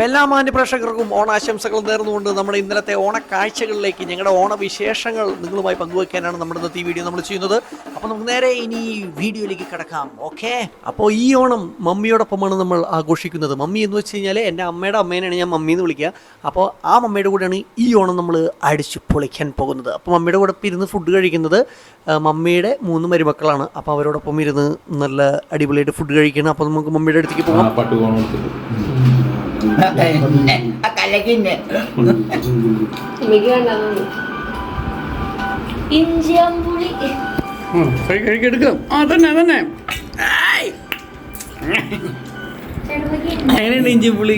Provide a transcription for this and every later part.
എല്ലാ മാന്യ പ്രേക്ഷകർക്കും ഓണാശംസകൾ നേർന്നുകൊണ്ട് നമ്മുടെ ഇന്നലത്തെ ഓണക്കാഴ്ചകളിലേക്ക് ഞങ്ങളുടെ ഓണവിശേഷങ്ങൾ നിങ്ങളുമായി പങ്കുവയ്ക്കാനാണ് നമ്മുടെ ഇന്നത്തെ ഈ വീഡിയോ നമ്മൾ ചെയ്യുന്നത്. അപ്പോൾ നമുക്ക് നേരെ ഇനി വീഡിയോയിലേക്ക് കിടക്കാം. ഓക്കെ? അപ്പോൾ ഈ ഓണം മമ്മിയോടൊപ്പമാണ് നമ്മൾ ആഘോഷിക്കുന്നത്. മമ്മി എന്ന് വെച്ച് കഴിഞ്ഞാൽ എന്റെ അമ്മയുടെ അമ്മേനെയാണ് ഞാൻ മമ്മി എന്ന് വിളിക്കുക. അപ്പോൾ ആ മമ്മിയുടെ കൂടെയാണ് ഈ ഓണം നമ്മൾ അടിച്ചു പൊളിക്കാൻ പോകുന്നത്. അപ്പോൾ മമ്മിയുടെ കൂടെ ഇരുന്ന് ഫുഡ് കഴിക്കുന്നത് മമ്മിയുടെ മൂന്ന് മരുമക്കളാണ്. അപ്പോൾ അവരോടൊപ്പം ഇരുന്ന് നല്ല അടിപൊളിയായിട്ട് ഫുഡ് കഴിക്കണം. അപ്പോൾ നമുക്ക് മമ്മിയുടെ അടുത്തേക്ക് പോകാം വേണ്ടതൊന്നും ഇഞ്ചിയമ്പുളി കഴിക്കെടുക്കാം ആ തന്നെ തന്നെ. എങ്ങനെയുണ്ട് ഇഞ്ചി പുളി?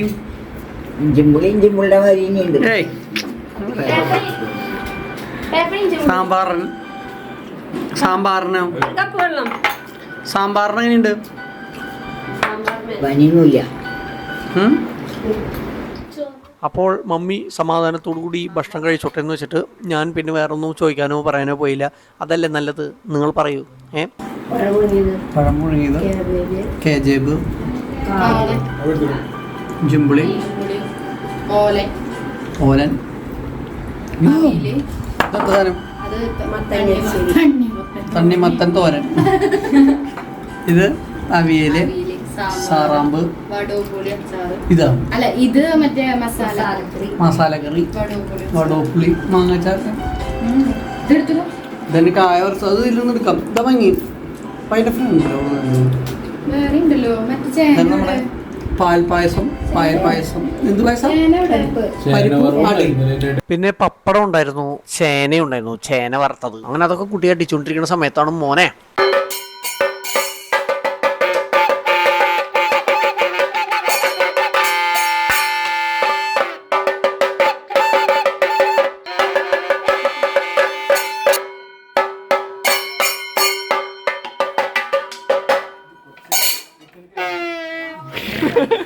ഇഞ്ചിമ്പുളി ഇഞ്ചിമ്പുളിയുടെ മാതിരി ഇനിയുണ്ട് ഏയ്. സാമ്പാറിന്. സാമ്പാറിന് സാമ്പാറിന്. എങ്ങനെയുണ്ട് പനിയൊന്നുമില്ല? അപ്പോൾ മമ്മി സമാധാനത്തോടുകൂടി ഭക്ഷണം കഴിച്ചോട്ടെ എന്ന് വെച്ചിട്ട് ഞാൻ പിന്നെ വേറെ ഒന്നും ചോദിക്കാനോ പറയാനോ പോയില്ല. അതല്ലേ നല്ലത്? നിങ്ങൾ പറയൂ. ഏ? പഴം കേജേബ് ഓലെ ഓലൻ. തണ്ണിമത്തൻ. തോരൻ. ഇത് അവിയൽ സാറാമ്പ്. ഇതാ. അല്ല ഇത് മറ്റേ മസാല. മസാലക്കറി. വടോപ്പുളി മാങ്ങച്ചാറ്. ഇതെന്നെ കായ വറുത്തത് അത് ഇതിൽ നിന്ന് എടുക്കാം. ഇതാ ഭംഗി. അപ്പം അതിന്റെ ഫ്രണ്ടിലോ വേറെ ഉണ്ടല്ലോ. മറ്റേ ഇതാണ് ചേന നമ്മുടെ പാൽ പായസം പായൽ പായസം എന്ത് പായസം? പരിപ്പ്. പിന്നെ പപ്പടം ഉണ്ടായിരുന്നു ചേന ഉണ്ടായിരുന്നു ചേന വറുത്തത്. അങ്ങനെ അതൊക്കെ കുട്ടി അടിച്ചുകൊണ്ടിരിക്കുന്ന സമയത്താണ് മോനെ.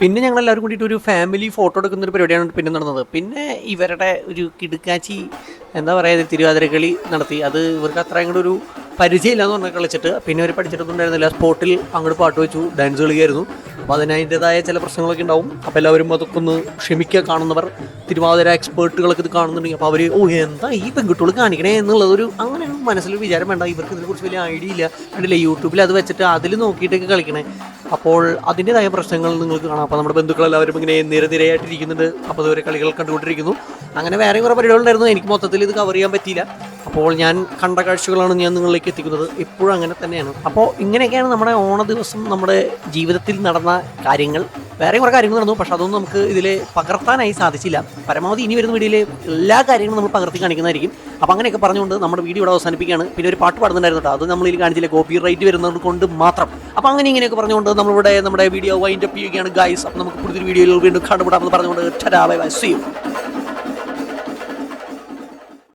പിന്നെ ഞങ്ങൾ എല്ലാവരും കൂടിയിട്ട് ഒരു ഫാമിലി ഫോട്ടോ എടുക്കുന്ന ഒരു പരിപാടിയാണ് പിന്നെ നടന്നത്. പിന്നെ ഇവരുടെ ഒരു കിടുക്കാച്ചി എന്താ പറയുക തിരുവാതിരക്കളി നടത്തി. അത് ഇവർക്ക് അത്രയും കൂടെ ഒരു പരിചയമില്ല എന്ന് പറഞ്ഞാൽ കളിച്ചിട്ട് പിന്നെ അവർ പഠിച്ചിട്ടൊന്നും സ്പോർട്ടിൽ അങ്ങോട്ട് പാട്ട് വെച്ചു ഡാൻസ് കളിക്കുകയായിരുന്നു അപ്പോൾ അതിനതിന്റെതായ ചില പ്രശ്നങ്ങളൊക്കെ ഉണ്ടാവും. അപ്പോൾ എല്ലാവരും അതൊക്കെ ഒന്ന് ക്ഷമിക്കുക കാണുന്നവർ തിരുവാതിര എക്സ്പേർട്ടുകളൊക്കെ ഇത് കാണുന്നുണ്ടെങ്കിൽ അപ്പോൾ അവർ ഓ എന്താ ഈ പെൺകുട്ടികൾ കാണിക്കണേ? എന്നുള്ളതൊരു അങ്ങനെ മനസ്സിൽ വിചാരം വേണ്ട. ഇവർക്ക് ഇതിനെക്കുറിച്ച് വലിയ ഐഡിയ ഇല്ല. കണ്ടില്ലേ യൂട്യൂബിൽ അത് വെച്ചിട്ട് അതിൽ നോക്കിയിട്ടൊക്കെ കളിക്കണേ. അപ്പോൾ അതിന്റെതായ പ്രശ്നങ്ങൾ നിങ്ങൾക്ക് കാണാം. അപ്പോൾ നമ്മുടെ ബന്ധുക്കളെല്ലാവരും ഇങ്ങനെ നിരനിരയായിട്ടിരിക്കുന്നുണ്ട് അപ്പോൾ അതുവരെ കളികൾ കണ്ടുകൊണ്ടിരിക്കുന്നു. അങ്ങനെ വേറെ കുറേ പരിപാടികളുണ്ടായിരുന്നു. എനിക്ക് മൊത്തത്തിൽ ഇത് കവർ ചെയ്യാൻ പറ്റിയില്ല. അപ്പോൾ ഞാൻ കണ്ട കാഴ്ചകളാണ് ഞാൻ നിങ്ങളിലേക്ക് എത്തിക്കുന്നത്. എപ്പോഴും അങ്ങനെ തന്നെയാണ്. അപ്പോൾ ഇങ്ങനെയൊക്കെയാണ് നമ്മുടെ ഓണ ദിവസം നമ്മുടെ ജീവിതത്തിൽ നടന്ന കാര്യങ്ങൾ. വേറെ കുറേ കാര്യങ്ങൾ നടന്നു പക്ഷെ അതൊന്നും നമുക്ക് ഇതിൽ പകർത്താനായി സാധിച്ചില്ല. പരമാവധി ഇനി വരുന്ന വീഡിയോയിൽ എല്ലാ കാര്യങ്ങളും നമ്മൾ പകർത്തി കാണിക്കുന്നതായിരിക്കും. അപ്പോൾ അങ്ങനെയൊക്കെ പറഞ്ഞുകൊണ്ട് നമ്മുടെ വീഡിയോ ഇവിടെ അവസാനിപ്പിക്കുകയാണ്. പിന്നെ ഒരു പാട്ട് പാടുന്നുണ്ടായിരുന്നു കേട്ടോ. അത് നമ്മൾ ഇതിൽ കാണിച്ചില്ല കോപ്പി റൈറ്റ് വരുന്നത് കൊണ്ട് മാത്രം. അപ്പോൾ അങ്ങനെ ഇങ്ങനെയൊക്കെ പറഞ്ഞുകൊണ്ട് നമ്മളിവിടെ നമ്മുടെ വീഡിയോ വൈൻഡപ്പ് ചെയ്യുകയാണ് ഗൈസ് അപ്പോൾ നമുക്ക് പുതിയൊരു വീഡിയോയിൽ വീണ്ടും കണ്ടുപിടാമെന്ന് പറഞ്ഞുകൊണ്ട് ബൈ ബൈ സീ